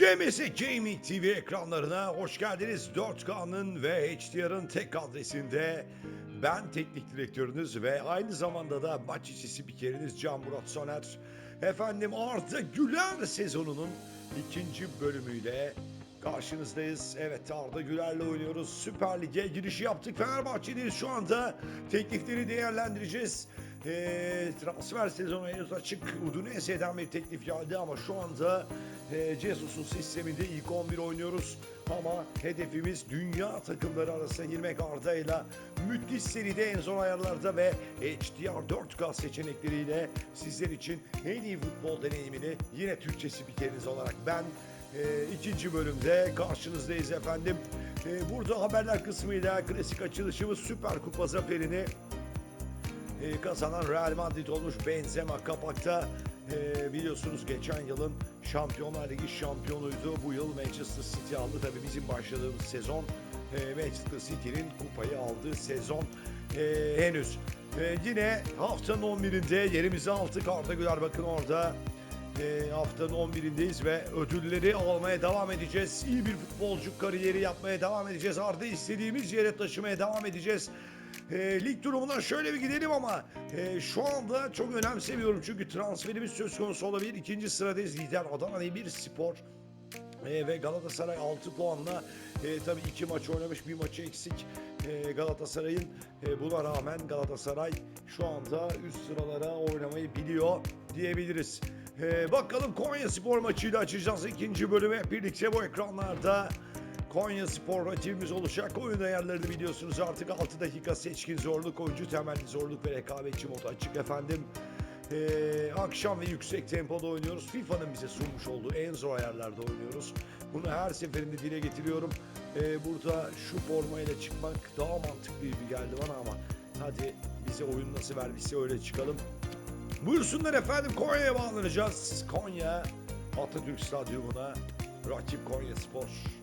CMS Gaming TV ekranlarına hoş geldiniz. 4K'nın ve HDR'ın tek adresinde ben teknik direktörünüz ve aynı zamanda da maç içi spikeriniz Can Murat Soner. Efendim Arda Güler sezonunun ikinci bölümüyle karşınızdayız. Evet Arda Güler'le oynuyoruz. Süper Lig'e girişi yaptık. Fenerbahçe'deyiz şu anda. Teklifleri değerlendireceğiz. Ee, transfer sezonu henüz açık. Udinese'den bir teklif geldi ama şu anda e, Jesus'un sisteminde ilk 11 oynuyoruz. Ama hedefimiz dünya takımları arasına girmek Arda'yla müthiş seride en zor ayarlarda ve HDR 4K seçenekleriyle sizler için en iyi futbol deneyimini yine Türkçe spikeriniz olarak ben e, ikinci bölümde karşınızdayız efendim. E, burada haberler kısmıyla klasik açılışımız Süper Kupa zaferini e, kazanan Real Madrid olmuş Benzema kapakta. E, biliyorsunuz geçen yılın Şampiyonlar Ligi şampiyonuydu. Bu yıl Manchester City aldı. Tabii bizim başladığımız sezon e, Manchester City'nin kupayı aldığı sezon e, henüz. E, yine haftanın 11'inde yerimizi aldık. Arda Güler bakın orada. E, haftanın 11'indeyiz ve ödülleri almaya devam edeceğiz. İyi bir futbolcu kariyeri yapmaya devam edeceğiz. Arda istediğimiz yere taşımaya devam edeceğiz. E, lig durumuna şöyle bir gidelim ama e, şu anda çok önemsemiyorum çünkü transferimiz söz konusu olabilir. İkinci sıradayız lider Adana Demirspor. E, ve Galatasaray 6 puanla e, tabii iki maç oynamış bir maçı eksik e, Galatasaray'ın e, buna rağmen Galatasaray şu anda üst sıralara oynamayı biliyor diyebiliriz. E, bakalım Konya Spor maçıyla açacağız ikinci bölümü birlikte bu ekranlarda. Konya Spor rakibimiz olacak. Oyun ayarlarını biliyorsunuz artık 6 dakika seçkin zorluk, oyuncu temelli zorluk ve rekabetçi mod açık efendim. Ee, akşam ve yüksek tempoda oynuyoruz. FIFA'nın bize sunmuş olduğu en zor ayarlarda oynuyoruz. Bunu her seferinde dile getiriyorum. Ee, burada şu formayla çıkmak daha mantıklı gibi geldi bana ama hadi bize oyun nasıl verdiyse öyle çıkalım. Buyursunlar efendim Konya'ya bağlanacağız. Konya Atatürk Stadyumuna rakip Konya Spor.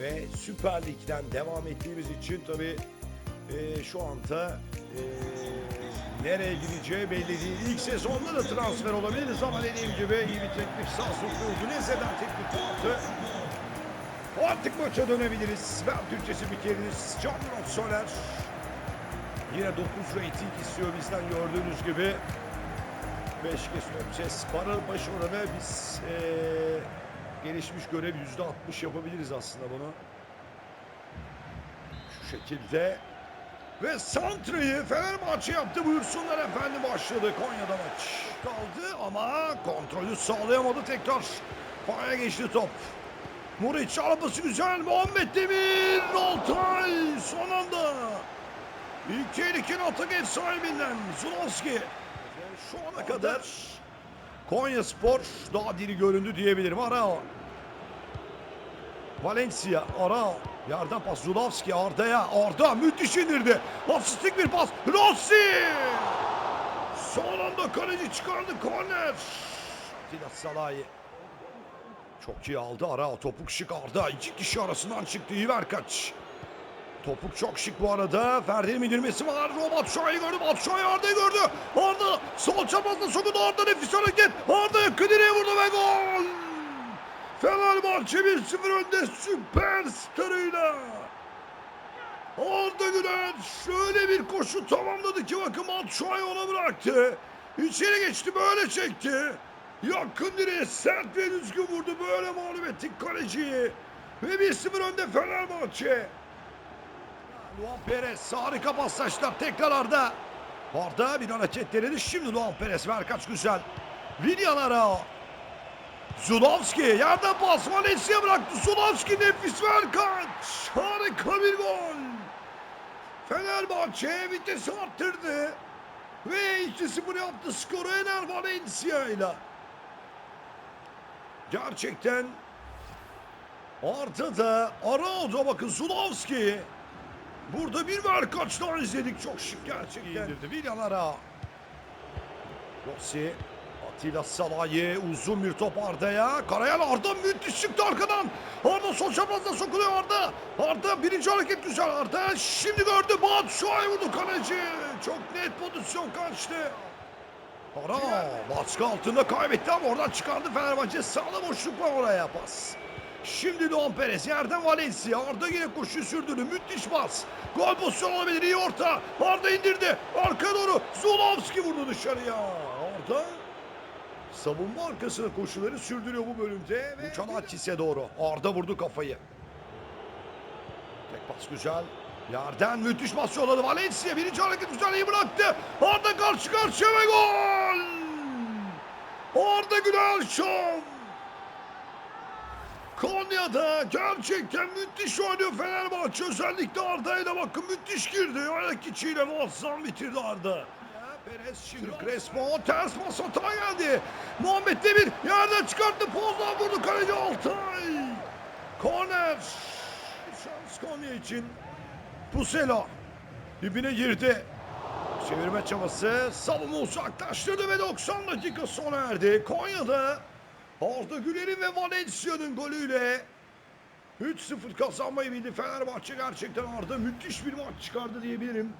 Ve Süper Lig'den devam ettiğimiz için tabii e, şu anda e, nereye gideceği belli değil. İlk sezonda da transfer olabiliriz ama dediğim gibi iyi bir teklif Samsun Udinese'den teklif yaptı. Artık maça dönebiliriz. Ben Türkçesi bir keriniz Can Murat Soner. Yine 9 rating istiyor bizden gördüğünüz gibi. 5 kez öpeceğiz. Para baş oranı biz eee gelişmiş görev %60 yapabiliriz aslında bunu. Şu şekilde. Ve Santra'yı Fenerbahçe yaptı buyursunlar efendim başladı Konya'da maç. Kaldı ama kontrolü sağlayamadı tekrar. Konya'ya geçti top. Muriç arabası güzel. Muhammed Demir. Altay son anda. İlk tehlikeli atak ev sahibinden Zulowski. Şu ana kadar Konya Spor daha diri göründü diyebilirim. Arao. Valencia. Arao. Yerden pas Zulowski Arda'ya. Arda müthiş indirdi. Asistik bir pas. Rossi. Son anda kaleci çıkardı. Korner. Atilla Salahi. Çok iyi aldı Arao. Topuk şık Arda. İki kişi arasından çıktı. İver kaç. Topuk çok şık bu arada. Ferdi'nin indirmesi var. Robot Şah'ı gördü. Şah'ı Arda'yı gördü. Arda sol çaprazda sokuldu. Arda nefis hareket. Arda Kadir'e vurdu ve gol. Fenerbahçe 1-0 önde süperstarıyla. Arda Güler şöyle bir koşu tamamladı ki bakın Şah'ı ona bıraktı. İçeri geçti böyle çekti. Yakın direğe sert ve düzgün vurdu. Böyle mağlup ettik kaleciyi. Ve 1-0 önde Fenerbahçe. Luan Perez harika paslaşlar tekrar Arda. Arda bir hareket denedi. Şimdi Luan Perez ver kaç güzel. Willian Arao. Zulowski yerden pas Valencia bıraktı. Zulowski nefis ver kaç. Harika bir gol. Fenerbahçe vitesi arttırdı. Ve 2-0 yaptı skoru Ener Valencia ile. Gerçekten Arda da Arao'da bakın Zulowski. Burada bir ver kaç daha izledik. Çok şık gerçekten. İndirdi Villanara. Rossi. Atilla Salahi uzun bir top Arda'ya. Karayel Arda müthiş çıktı arkadan. Arda sol çaprazda sokuluyor Arda. Arda birinci hareket güzel Arda. Şimdi gördü Batu Şuay vurdu kaleci. Çok net pozisyon kaçtı. Ara baskı altında kaybetti ama oradan çıkardı Fenerbahçe. Sağda boşluk var oraya pas. Şimdi Doğan Perez yerden Valencia. Arda yine koşu sürdürdü. Müthiş pas. Gol pozisyonu olabilir. İyi orta. Arda indirdi. Arka doğru. Zulovski vurdu dışarıya. Arda savunma arkasına koşuları sürdürüyor bu bölümde. Ve Çanaçis'e doğru. Arda vurdu kafayı. Tek pas güzel. Yerden müthiş pas yolladı Valencia. Birinci hareket mücadeleyi bıraktı. Arda karşı karşıya ve gol! Arda Güler şov! Konya'da gerçekten müthiş oynuyor Fenerbahçe. Özellikle Arda'ya da bakın müthiş girdi. Ayak içiyle muazzam bitirdi Arda. Perez şimdi Crespo ters pas hata geldi. Muhammed Demir yerden çıkarttı. Pozdan vurdu kaleci Altay. Korner. Şans Konya için. Puselo dibine girdi. Çevirme çabası savunma uzaklaştırdı ve 90 dakika sona erdi. Konya'da Arda Güler'in ve Valencia'nın golüyle 3-0 kazanmayı bildi. Fenerbahçe gerçekten Arda müthiş bir maç çıkardı diyebilirim.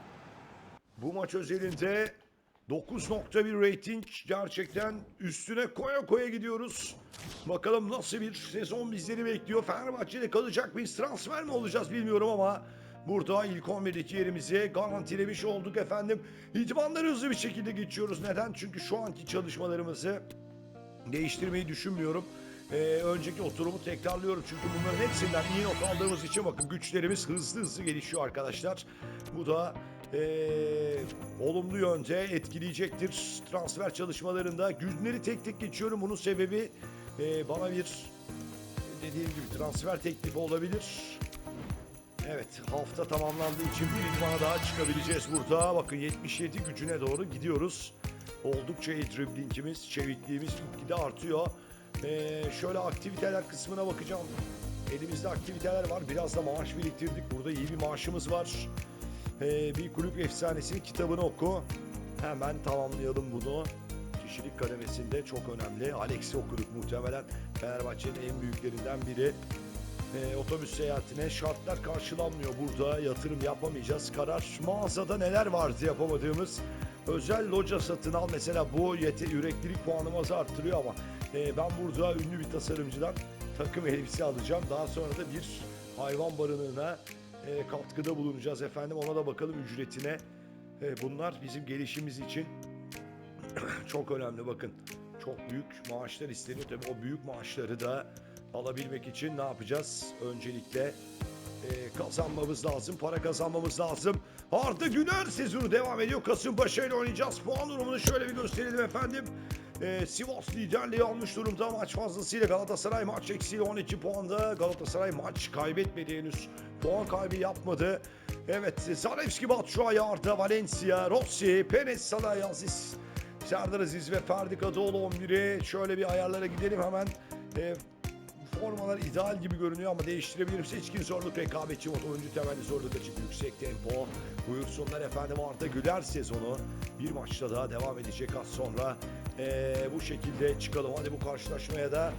Bu maç özelinde 9.1 rating gerçekten üstüne koya koya gidiyoruz. Bakalım nasıl bir sezon bizleri bekliyor. Fenerbahçe'de kalacak bir transfer mi olacağız bilmiyorum ama burada ilk 11'deki yerimizi garantilemiş olduk efendim. İdmanları hızlı bir şekilde geçiyoruz. Neden? Çünkü şu anki çalışmalarımızı değiştirmeyi düşünmüyorum. Ee, önceki oturumu tekrarlıyorum çünkü bunların hepsinden iyi not aldığımız için bakın güçlerimiz hızlı hızlı gelişiyor arkadaşlar. Bu da ee, olumlu yönde etkileyecektir transfer çalışmalarında. Günleri tek tek geçiyorum. Bunun sebebi ee, bana bir dediğim gibi transfer teklifi olabilir. Evet hafta tamamlandığı için bir idmana daha çıkabileceğiz burada. Bakın 77 gücüne doğru gidiyoruz. Oldukça iyi driblingimiz, çevikliğimiz gitgide artıyor. Ee, şöyle aktiviteler kısmına bakacağım. Elimizde aktiviteler var. Biraz da maaş biriktirdik. Burada iyi bir maaşımız var. Ee, bir kulüp efsanesinin kitabını oku. Hemen tamamlayalım bunu. Kişilik kademesinde çok önemli. Alex'i okuduk muhtemelen. Fenerbahçe'nin en büyüklerinden biri. Ee, otobüs seyahatine şartlar karşılanmıyor burada. Yatırım yapamayacağız. Karar mağazada neler vardı yapamadığımız. Özel loca satın al mesela bu yete, yüreklilik puanımızı arttırıyor ama e, ben burada ünlü bir tasarımcıdan takım elbise alacağım. Daha sonra da bir hayvan barınığına e, katkıda bulunacağız efendim. Ona da bakalım ücretine. E, bunlar bizim gelişimiz için çok önemli bakın. Çok büyük maaşlar isteniyor. Tabii o büyük maaşları da alabilmek için ne yapacağız? Öncelikle e, kazanmamız lazım. Para kazanmamız lazım. Arda Güler sezonu devam ediyor. Kasımpaşa ile oynayacağız. Puan durumunu şöyle bir gösterelim efendim. E, Sivas liderliği almış durumda. Maç fazlasıyla Galatasaray maç eksiği 12 puanda. Galatasaray maç kaybetmedi henüz. Puan kaybı yapmadı. Evet Zalewski, Batshuayi, Arda, Valencia, Rossi, Perez, Salah, Aziz, Serdar Aziz ve Ferdi Kadıoğlu 11'i. Şöyle bir ayarlara gidelim hemen. E, formalar ideal gibi görünüyor ama değiştirebilirim. Seçkin zorluk, rekabetçi mod, oyuncu temelli zorluk açık, yüksek tempo. Buyursunlar efendim Arda Güler sezonu. Bir maçta daha devam edecek az sonra. E, bu şekilde çıkalım. Hadi bu karşılaşmaya da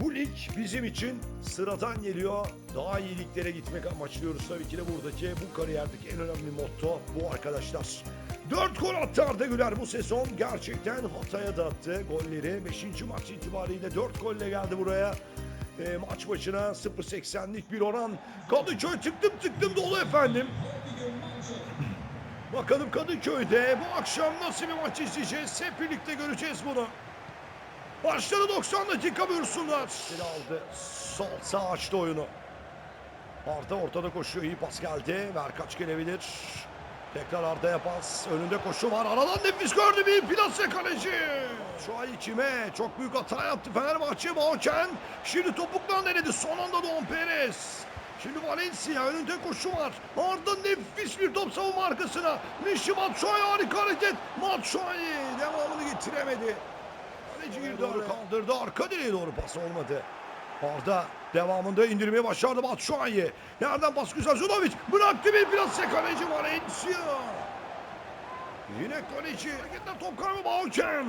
bu lig bizim için sıradan geliyor. Daha iyi liglere gitmek amaçlıyoruz tabii ki de buradaki bu kariyerdeki en önemli motto bu arkadaşlar. 4 gol attı Arda Güler bu sezon. Gerçekten Hatay'a da attı golleri. 5. maç itibariyle 4 golle geldi buraya. E, maç başına 0.80'lik bir oran. Kadıköy tıktım tıktım dolu efendim. Bakalım Kadıköy'de bu akşam nasıl bir maç izleyeceğiz. Hep birlikte göreceğiz bunu. Başladı 90 dakika buyursunlar. Bir aldı. Sol sağ açtı oyunu. Arda ortada koşuyor. iyi pas geldi. Ver kaç gelebilir. Tekrar Arda'ya pas. Önünde koşu var. Aradan nefis gördü bir plase kaleci. Şu ay içime çok büyük hata yaptı Fenerbahçe. Bağken şimdi topuktan denedi. Son anda Don Perez. Şimdi Valencia önünde koşu var. Arda nefis bir top savunma arkasına. Mişi Batshuayi harika hareket. Batshuayi devamını getiremedi. Kaleci girdi doğru kaldırdı. Arka direğe doğru pas olmadı. Arda devamında indirmeyi başardı Batshuayi. Yerden pas güzel Zunovic. Bıraktı bir plase kaleci Valencia. Yine kaleci. Hareketler top karma Bağken.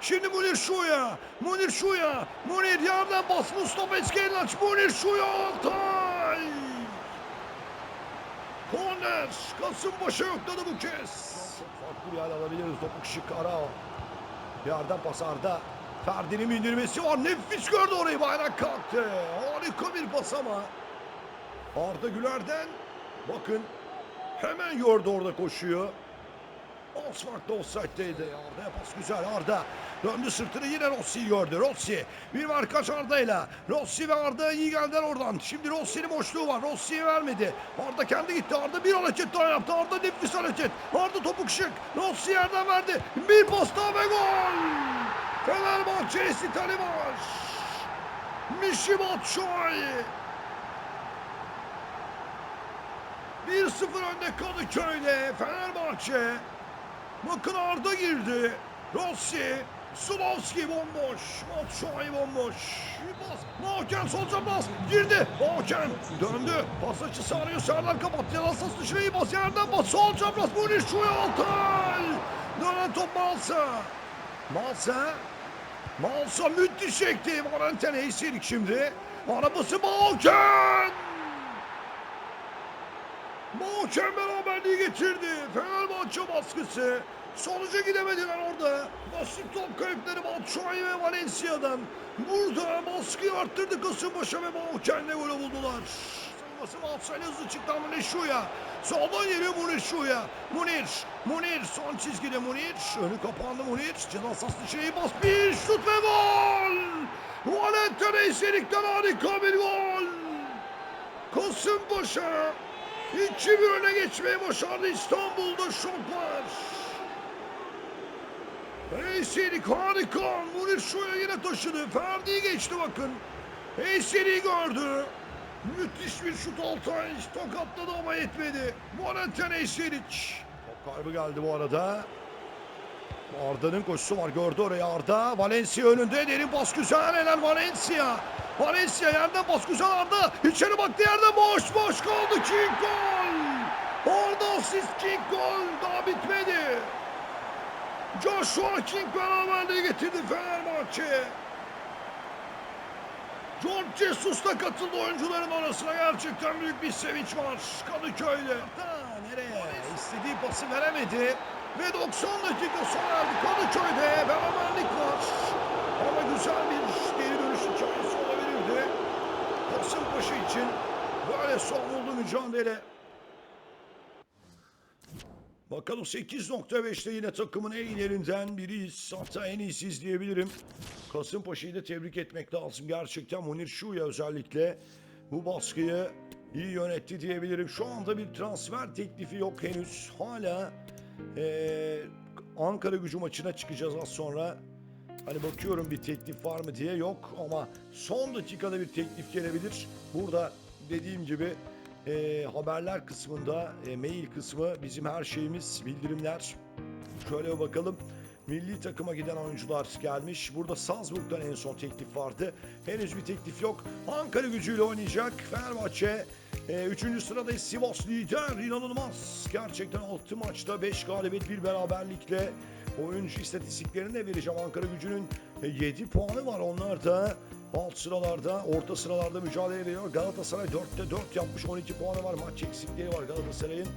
Şimdi Munir Şuya. Munir Şuya. Munir yerden bas Mustafa Eskellaç. Munir Şuya. Altay. Korner. Kasımpaşa yokladı bu kez. Farklı bir hal alabiliriz. Topuk şık ara. Yerden pas Arda. Ferdi'nin indirmesi var. Nefis gördü orayı. Bayrak kalktı. Harika bir pas ama. Arda Güler'den bakın hemen gördü orada koşuyor. Az farklı offside'deydi. Arda'ya pas güzel. Arda döndü sırtını yine Rossi'yi gördü. Rossi bir markaç Arda'yla. Rossi ve Arda iyi geldiler oradan. Şimdi Rossi'nin boşluğu var. Rossi'ye vermedi. Arda kendi gitti. Arda bir hareket daha yaptı. Arda nefis hareket. Arda topuk şık. Rossi yerden verdi. Bir pas daha ve gol. Fenerbahçe Sitali var. Mişi Batshuayi. 1-0 önde Kadıköy'de Fenerbahçe. Bakın Arda girdi. Rossi. Sulovski bomboş. Batshuayi bomboş. Mahken solca bas. Girdi. Mahken döndü. Pas açısı arıyor. Serdar kapattı. Yalasas iyi bas. Yerden bas. Sol çapraz. Munir Şuya Altay. Dönen top Malsa. Malsa. Malsa müthiş çekti. Valentin Heyselik şimdi. Arabası Mahken. Mahkem beraberliği getirdi. Fenerbahçe baskısı. Sonuca gidemediler orada. Basit top kayıpları Batshuayi ve Valencia'dan. Burada baskıyı arttırdı Kasımpaşa ve Mahkem'le golü buldular. Savunması Malsa'yla hızlı çıktı ama Neşuya. Soldan geliyor Munir Şuya. Munir. Munir son çizgide Munir. Önü kapandı Munir. Ceza sahası dışarıyı bas. Bir şut ve gol. Valentin Eyselik'ten harika bir gol. Kasımpaşa 2-1 öne geçmeyi başardı İstanbul'da şok var. Eyselik harika. Munir Şuya yine taşıdı. Ferdi'yi geçti bakın. Eyselik'i gördü. Müthiş bir şut Altay. Tokatladı ama yetmedi. Valentin Eyselik. Top kaybı geldi bu arada. Arda'nın koşusu var. Gördü orayı Arda. Valencia önünde. Derin pas güzel. Helal Valencia. Valencia yerden pas güzel Arda. İçeri baktı yerde boş boş kaldı. King gol. Arda asist King gol. Daha bitmedi. Joshua King beraberliği getirdi Fenerbahçe. George Jesus da katıldı oyuncuların arasına. Gerçekten büyük bir sevinç var Kadıköy'de. Ha, nereye? İstediği pası veremedi. Ve 90 dakika sonra erdi Kadıköy'de beraberlik var. Ama güzel bir geri dönüş hikayesi olabilirdi. Kasımpaşa için böyle son buldu mücadele. Bakalım 8.5'te yine takımın en ilerinden biriyiz. Hatta en iyisiyiz diyebilirim. Kasımpaşa'yı da tebrik etmek lazım. Gerçekten Munir Şuya özellikle bu baskıyı iyi yönetti diyebilirim. Şu anda bir transfer teklifi yok henüz. Hala eee, Ankara gücü maçına çıkacağız az sonra. Hani bakıyorum bir teklif var mı diye yok ama son dakikada bir teklif gelebilir. Burada dediğim gibi e, haberler kısmında e, mail kısmı bizim her şeyimiz bildirimler. Şöyle bakalım. Milli takıma giden oyuncular gelmiş. Burada Salzburg'dan en son teklif vardı. Henüz bir teklif yok. Ankara gücüyle oynayacak. Fenerbahçe 3. sıradayız. Sivas lider. İnanılmaz. Gerçekten 6 maçta 5 galibiyet bir beraberlikle oyuncu istatistiklerini de vereceğim. Ankara gücünün 7 puanı var. Onlar da alt sıralarda, orta sıralarda mücadele veriyor. Galatasaray 4'te 4 yapmış. 12 puanı var. Maç eksikliği var Galatasaray'ın.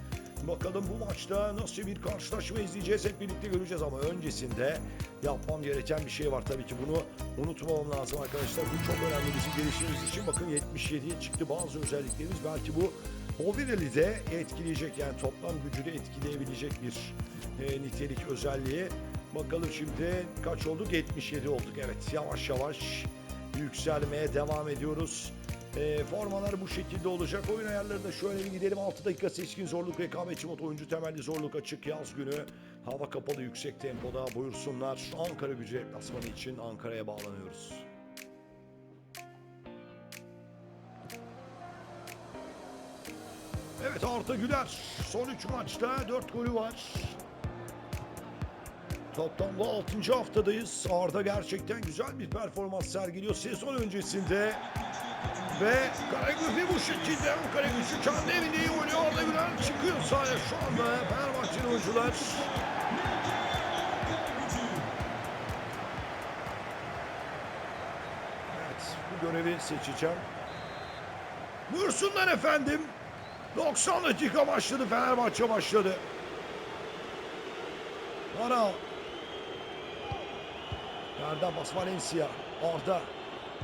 Bakalım bu maçta nasıl bir karşılaşma izleyeceğiz hep birlikte göreceğiz ama öncesinde yapmam gereken bir şey var tabii ki bunu unutmamam lazım arkadaşlar. Bu çok önemli bizim gelişimimiz için. Bakın 77'ye çıktı bazı özelliklerimiz belki bu Mobility de etkileyecek yani toplam gücü de etkileyebilecek bir e, nitelik özelliği. Bakalım şimdi kaç olduk? 77 olduk evet yavaş yavaş yükselmeye devam ediyoruz. E, formalar bu şekilde olacak. Oyun ayarlarında şöyle bir gidelim. 6 dakika seçkin zorluk rekabetçi mod oyuncu temelli zorluk açık yaz günü. Hava kapalı yüksek tempoda buyursunlar. Ankara gücü deplasmanı için Ankara'ya bağlanıyoruz. Evet Arda Güler son 3 maçta 4 golü var. Toplamda 6. haftadayız. Arda gerçekten güzel bir performans sergiliyor sezon öncesinde. Ve Karagümrük bu şekilde Ankara gücü kendi evinde iyi oynuyor. Arda Güler çıkıyor sahaya şu anda. Fenerbahçeli oyuncular. Evet bu görevi seçeceğim. Buyursunlar efendim. 90 dakika başladı Fenerbahçe başladı. Ara Yerden pas Valencia. Arda.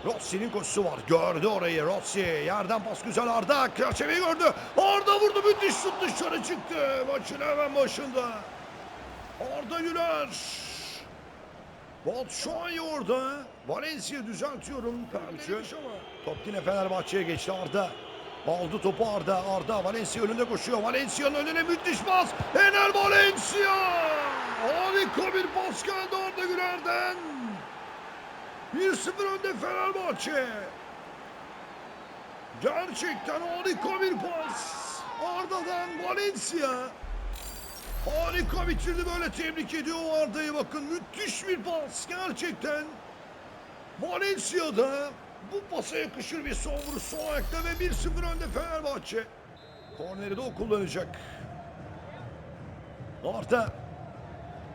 Rossi'nin koşusu var. Gördü orayı Rossi. Yerden pas güzel Arda. Çerçeveyi gördü. Arda vurdu. Müthiş şut dışarı çıktı. Maçın hemen başında. Arda Güler. Batshuayi orada. Valencia düzeltiyorum. Top yine Fenerbahçe'ye geçti Arda. Aldı topu Arda. Arda Valencia önünde koşuyor. Valencia'nın önüne müthiş pas. Ener Valencia. Harika bir pas geldi Arda Güler'den. 1-0 önde Fenerbahçe. Gerçekten harika bir pas. Arda'dan Valencia. Harika bitirdi böyle tebrik ediyor Arda'yı bakın. Müthiş bir pas gerçekten. Valencia'da bu pasa yakışır bir son vuruş sol ayakta ve 1-0 önde Fenerbahçe. Korneri de o kullanacak. Arda.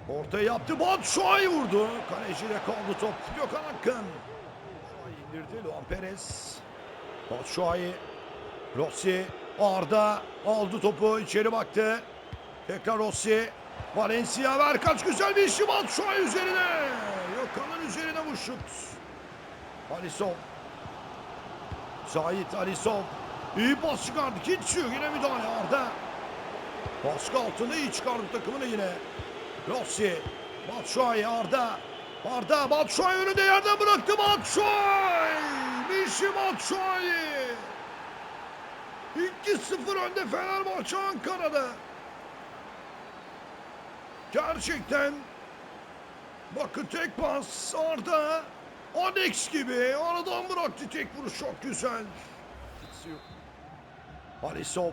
Ortaya yaptı. Batshuayi vurdu. Kaleciyle kaldı top. Gökhan. Batshuayi indirdi. Luan Perez. Batshuayi. Rossi. Arda. Aldı topu. içeri baktı. Tekrar Rossi. Valencia ver. Kaç güzel bir işi Batshuayi üzerine. Gökhan'ın üzerine bu şut. Alisson. Zahit Alisson. İyi pas çıkardı. Hiç yok. Yine müdahale Arda. Baskı altında iyi çıkardı takımını yine. Rossi. Batshuayi Arda. Arda Batshuayi önünde yerden bıraktı Batshuayi. Mişi Batshuayi. 2-0 önde Fenerbahçe Ankara'da. Gerçekten bakın tek pas Arda Alex gibi aradan bıraktı tek vuruş çok güzel. Alisson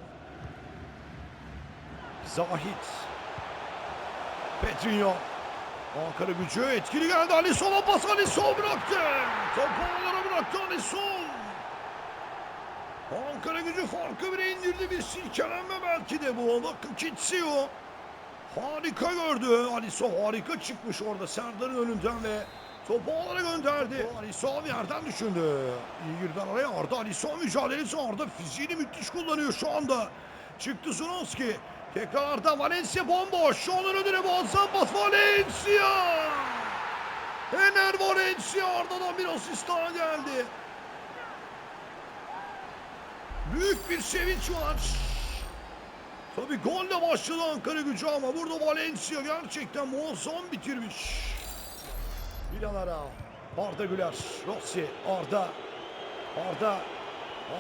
Zahit Petrinho Ankara gücü etkili geldi Alisson'a pas Alisson bıraktı. Topu ağlara bıraktı Alisson. Ankara gücü farkı bire indirdi bir silkelenme belki de bu. Bakın Kitsio. Harika gördü. Alisson harika çıkmış orada Serdar'ın önünden ve topu ağlara gönderdi. Alisson yerden düşündü. İyi girdi araya Arda Alisson mücadelesi Arda fiziğini müthiş kullanıyor şu anda. Çıktı Zunoski. Tekrar Arda Valencia bomboş. Onun önüne muazzam pas Valencia. Ener Valencia Arda'dan bir asist daha geldi. Büyük bir sevinç var. Tabi golle başladı Ankara gücü ama burada Valencia gerçekten muazzam bitirmiş. Milanara, Arda Güler, Rossi, Arda, Arda,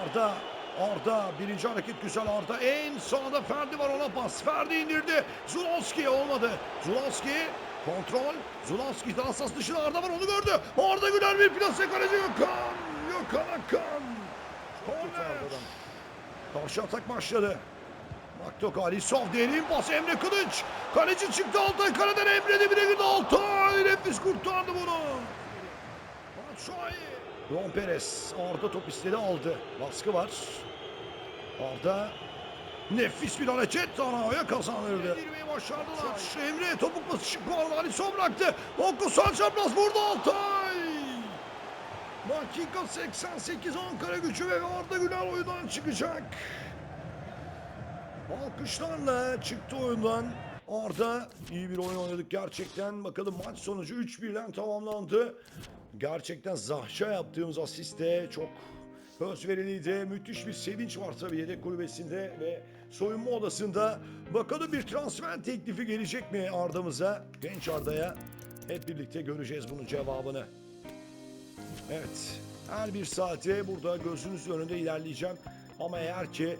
Arda, Arda, birinci hareket güzel Arda, en sağda Ferdi var ona pas, Ferdi indirdi, Zulowski olmadı, Zulowski kontrol, Zulowski daha hassas dışında Arda var onu gördü, Arda Güler bir plase kaleci Gökhan, Gökhan Akkan, korner, karşı atak başladı. Baktok Alisov derin pas. Emre Kılıç. Kaleci çıktı Altay kaleden Emre de bire girdi. Altay. Nefis kurtardı bunu. Batshuayi. Luan Perez Arda top istedi aldı. Baskı var. Arda nefis bir hareket Araya kazandırdı. Girmeyi başardılar. Emre topuk pası çıktı orada Alisov bıraktı. Oku çapraz vurdu Altay. Dakika 88 Ankara gücü ve Arda Güler oyundan çıkacak. Alkışlarla çıktı oyundan. Arda iyi bir oyun oynadık gerçekten. Bakalım maç sonucu 3-1'den tamamlandı. Gerçekten Zahşa yaptığımız asiste çok özveriliydi. Müthiş bir sevinç var tabii yedek kulübesinde ve soyunma odasında. Bakalım bir transfer teklifi gelecek mi Arda'mıza? Genç Arda'ya. Hep birlikte göreceğiz bunun cevabını. Evet. Her bir saate burada gözünüz önünde ilerleyeceğim. Ama eğer ki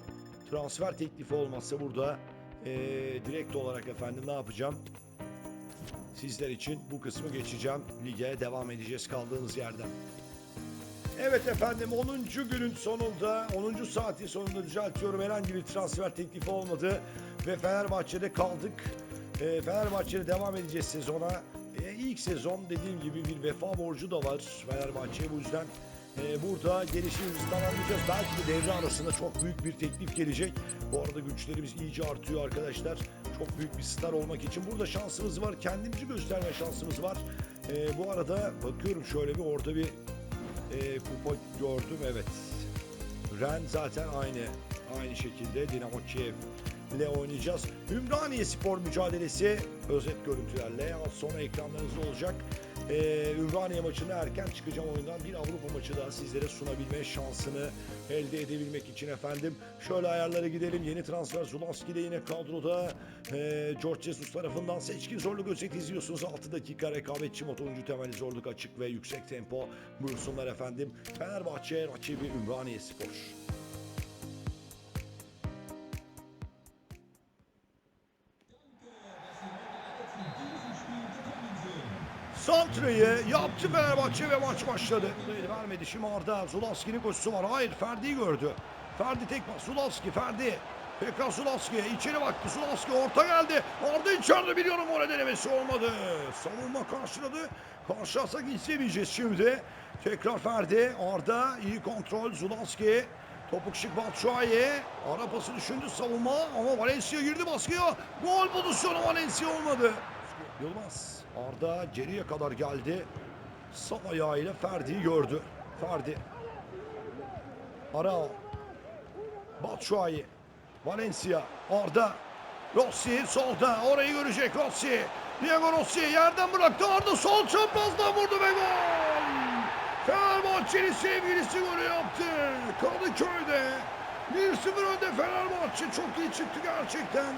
transfer teklifi olmazsa burada eee, direkt olarak efendim ne yapacağım? Sizler için bu kısmı geçeceğim. Lige devam edeceğiz kaldığımız yerden. Evet efendim 10. günün sonunda 10. saatin sonunda düzeltiyorum. Herhangi bir transfer teklifi olmadı ve Fenerbahçe'de kaldık. Ee, Fenerbahçe'de devam edeceğiz sezona. Ee, ilk sezon dediğim gibi bir vefa borcu da var Fenerbahçe'ye bu yüzden e, burada gelişimimizi tamamlayacağız. Belki de devre arasında çok büyük bir teklif gelecek. Bu arada güçlerimiz iyice artıyor arkadaşlar. Çok büyük bir star olmak için burada şansımız var. Kendimizi gösterme şansımız var. Ee, bu arada bakıyorum şöyle bir orada bir e, kupa gördüm evet. Ren zaten aynı aynı şekilde Dinamo Kiev ile oynayacağız. Ümraniye spor mücadelesi özet görüntülerle az sonra ekranlarınızda olacak. Ee, Ümraniye maçında erken çıkacağım oyundan bir Avrupa maçı daha sizlere sunabilme şansını elde edebilmek için efendim. Şöyle ayarlara gidelim. Yeni transfer Zulanski de yine kadroda. Ee, George Jesus tarafından seçkin zorluk özeti izliyorsunuz. 6 dakika rekabetçi mod oyuncu zorluk açık ve yüksek tempo. Buyursunlar efendim. Fenerbahçe rakibi Ümraniye Spor. Santra'yı yaptı Fenerbahçe ve maç başladı. Vermedi şimdi Arda. Zulaski'nin koşusu var. Hayır Ferdi'yi gördü. Ferdi tek pas. Zulaski Ferdi. Tekrar Zulaski'ye içeri baktı. Zulaski orta geldi. Arda içeride biliyorum gol denemesi olmadı. Savunma karşıladı. Karşılasak istemeyeceğiz şimdi. Tekrar Ferdi. Arda iyi kontrol. Zulaski. Topuk şık Batshuayi. Ara pası düşündü savunma ama Valencia girdi baskıya. Gol pozisyonu Valencia olmadı. Yılmaz. Arda geriye kadar geldi. Sağ ayağıyla Ferdi'yi gördü. Ferdi. Arao. Batshuayi. Valencia. Arda. Rossi solda. Orayı görecek Rossi. Diego Rossi yerden bıraktı. Arda sol çaprazdan vurdu ve gol. Fenerbahçe'nin sevgilisi golü yaptı. Kadıköy'de. 1-0 önde Fenerbahçe. Çok iyi çıktı gerçekten.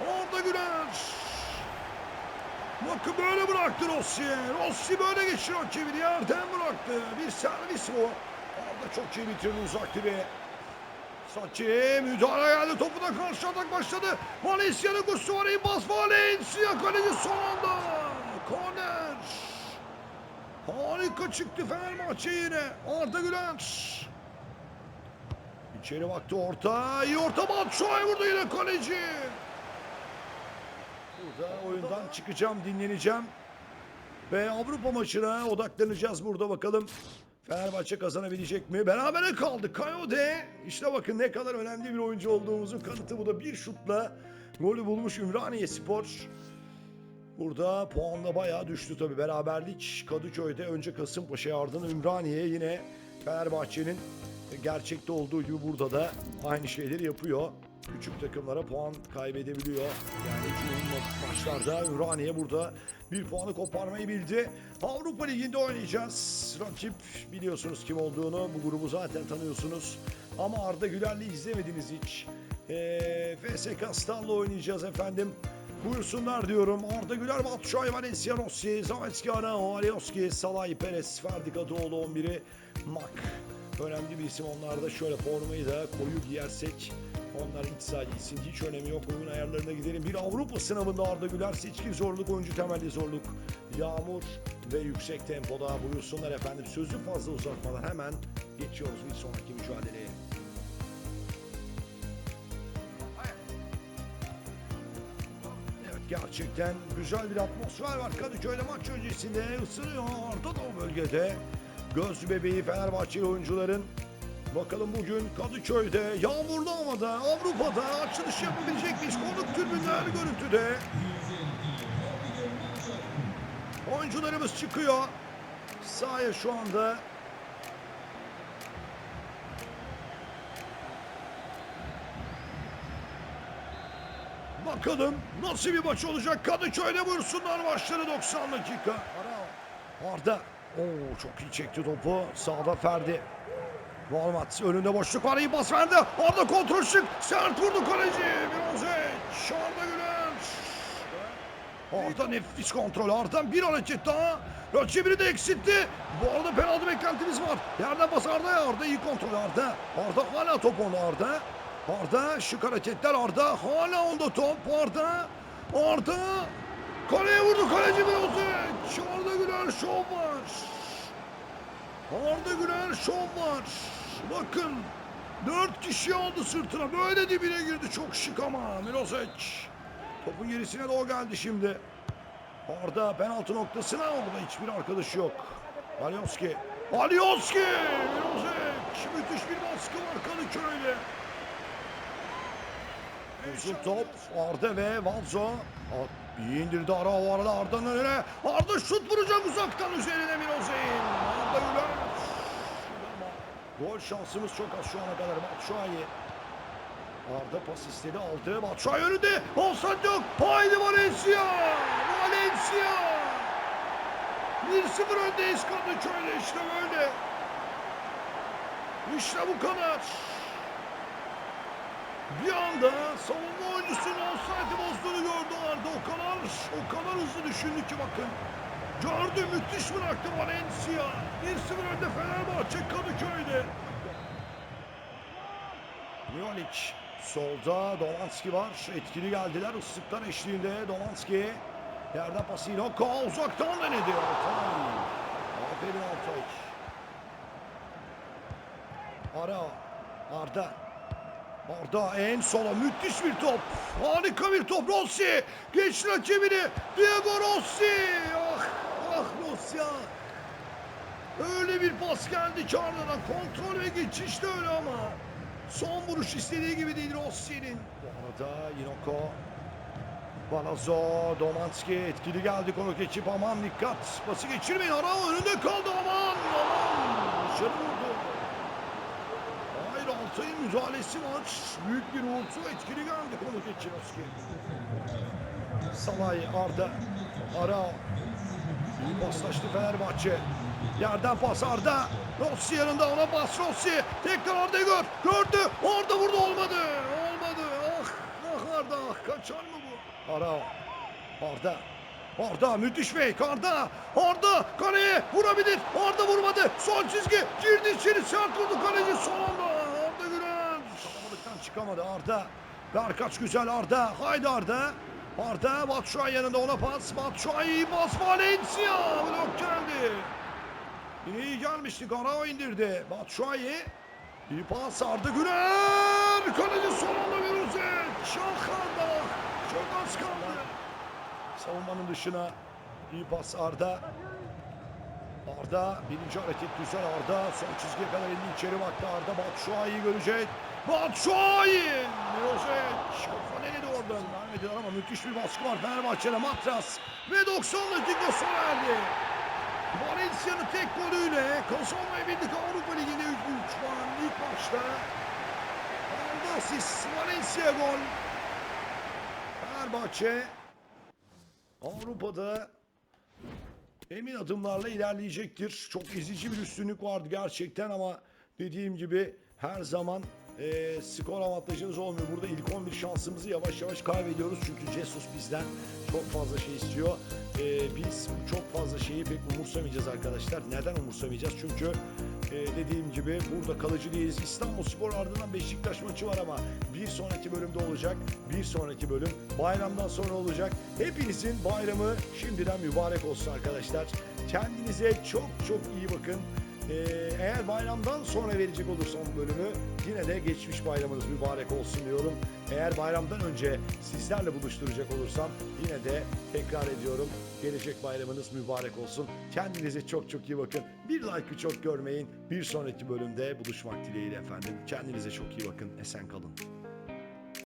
Arda Güler. Bakın böyle bıraktı Rossi. Rossi böyle geçti rakibini yerden bıraktı. Bir servis bu. Arda çok iyi bitirdi uzak direğe. Saçı müdahale geldi. Topu da karşı atak başladı. Valencia'nın koşusu var. iyi bas Valencia kaleci son anda. Korner. Harika çıktı Fenerbahçe yine. Arda Güler. İçeri baktı orta. İyi orta Batshuayi vurdu yine kaleci. Oyundan çıkacağım, dinleneceğim. Ve Avrupa maçına odaklanacağız burada bakalım. Fenerbahçe kazanabilecek mi? Berabere kaldı. Kayode. İşte bakın ne kadar önemli bir oyuncu olduğumuzun kanıtı bu da bir şutla golü bulmuş Ümraniye Spor. Burada puanla bayağı düştü tabi beraberlik. Kadıköy'de önce Kasımpaşa ardından Ümraniye yine Fenerbahçe'nin gerçekte olduğu gibi burada da aynı şeyleri yapıyor. Küçük takımlara puan kaybedebiliyor. Yani çoğun maçlarda Ümraniye burada bir puanı koparmayı bildi. Avrupa Ligi'nde oynayacağız. Rakip biliyorsunuz kim olduğunu. Bu grubu zaten tanıyorsunuz. Ama Arda Güler'le izlemediniz hiç. Ee, FSK Stal'la oynayacağız efendim. Buyursunlar diyorum. Arda Güler, Batshuayi, Valencia Rossi, Zametski, Arao, Alioski, Salay, Perez, Ferdi Kadıoğlu 11'i, Mak. Önemli bir isim onlar da şöyle formayı da koyu giyersek onlar saha gitsin hiç önemi yok oyun ayarlarına gidelim. Bir Avrupa sınavında Arda Güler seçkin zorluk oyuncu temelli zorluk. Yağmur ve yüksek tempoda buyursunlar efendim. Sözü fazla uzatmadan hemen geçiyoruz bir sonraki mücadeleye. Evet gerçekten güzel bir atmosfer var. Kadıköy'de maç öncesinde ısınıyor Arda da o bölgede. Gözlü bebeği Fenerbahçeli oyuncuların Bakalım bugün Kadıköy'de, yağmurlu havada, Avrupa'da açılış yapabilecek miyiz? Konuk tribünler görüntüde. Oyuncularımız çıkıyor. Sahaya şu anda. Bakalım nasıl bir maç olacak. Kadıköy'de buyursunlar başları 90 dakika. Arda. Oo, çok iyi çekti topu. Sağda Ferdi. Valmat önünde boşluk var iyi pas verdi. Arda kontrol şık. Sert vurdu kaleci. Mirozic. Arda Güler. Arda nefis kontrol. Arda bir hareket daha. Rakibini de eksiltti. Bu arada penaltı beklentimiz var. Yerden pas Arda'ya. Arda iyi kontrol Arda. Arda hala top onda Arda. Arda şık hareketler Arda. Hala onda top Arda. Arda. Kaleye vurdu kaleci Mirozic. Arda Güler şov var. Arda Güler şov var. Bakın. Dört kişi aldı sırtına. Böyle dibine girdi. Çok şık ama. Milosevic. Topun gerisine de o geldi şimdi. Arda penaltı noktasına orada hiçbir arkadaşı yok. Alioski. Alioski! Milosevic. Müthiş bir baskı var Kadıköy'de. Uzun top Arda ve Valzo. İyi indirdi ara o arada Arda'nın önüne. Arda şut vuracak uzaktan üzerine Milosevic. Arda Güler. Gol şansımız çok az şu ana kadar. Batshuayi. Arda pas istedi aldı. Batshuayi önünde. Offside yok. Haydi Valencia. Valencia. 1-0 öndeyiz Kadıköy'de işte böyle. İşte bu kadar. Bir anda savunma oyuncusunun offside'i bozduğunu gördü Arda. O kadar, o kadar hızlı düşündü ki bakın. Gördü müthiş bıraktı Valencia. 1-0 önde Fenerbahçe Kadıköy'de. Mionic solda Domanski var. Etkili geldiler ıslıklar eşliğinde Domanski. Yerden pası Inoka uzaktan denedi. Altay. Aferin Altay. Ara. Arda. Arda en sola müthiş bir top. Harika bir top Rossi. Geç rakibini. Diego Rossi. Rossi ah. Öyle bir pas geldi ki Arda'dan. Kontrol ve geçiş de öyle ama. Son vuruş istediği gibi değil Rossi'nin. Bu arada Inoko. Balazo, Domanski etkili geldi konuk ekip aman dikkat. Pası geçirmeyin Arao önünde kaldı aman aman. Dışarı vurdu. Hayır Altay'ın müdahalesi var. Büyük bir uğultu etkili geldi konuk ekip. Salay, Arda, Arao. Paslaştı Fenerbahçe. Yerden pas Arda. Rossi yanında ona bas Rossi. Tekrar Arda'yı gör. Gördü. Arda vurdu olmadı. Olmadı. Ah, ah Arda. ah. Kaçar mı bu? Arao. Arda. Arda müthiş fake. Arda. Arda kaleye vurabilir. Arda vurmadı. Son çizgi. Girdi içeri sert vurdu kaleci son anda. Arda Güler. Kalabalıktan çıkamadı Arda. Berkaç güzel Arda. Haydi Arda. Arda Batshuayi yanında ona pas. Batshuayi pas Valencia. Blok geldi. İyi gelmişti. Garao indirdi. Batshuayi. İyi pas Arda Güler. Kaleci son anda bir uzet. Çok anda. Çok az kaldı. Savunmanın dışına. İyi pas Arda. Arda birinci hareket güzel Arda. Son çizgiye kadar indi içeri baktı Arda. Batshuayi'yi görecek. Batshuayi. Mirozic. Kafa denedi oradan. Vermediler ama müthiş bir baskı var Fenerbahçe'de Matras. Ve 90 dakika sona erdi. Valencia'nın tek golüyle kazanmayı bildik Avrupa Ligi'nde 3 puan ilk maçta. Aldı asist Valencia gol. Fenerbahçe Avrupa'da emin adımlarla ilerleyecektir. Çok ezici bir üstünlük vardı gerçekten ama dediğim gibi her zaman eee, skor avantajımız olmuyor. Burada ilk 11 şansımızı yavaş yavaş kaybediyoruz. Çünkü Jesus bizden çok fazla şey istiyor. Eee, biz çok fazla şeyi pek umursamayacağız arkadaşlar. Neden umursamayacağız? Çünkü eee, dediğim gibi burada kalıcı değiliz. İstanbul Spor ardından Beşiktaş maçı var ama bir sonraki bölümde olacak. Bir sonraki bölüm bayramdan sonra olacak. Hepinizin bayramı şimdiden mübarek olsun arkadaşlar. Kendinize çok çok iyi bakın. Ee, eğer bayramdan sonra verecek olursam bu bölümü yine de geçmiş bayramınız mübarek olsun diyorum. Eğer bayramdan önce sizlerle buluşturacak olursam yine de tekrar ediyorum. Gelecek bayramınız mübarek olsun. Kendinize çok çok iyi bakın. Bir like'ı çok görmeyin. Bir sonraki bölümde buluşmak dileğiyle efendim. Kendinize çok iyi bakın. Esen kalın.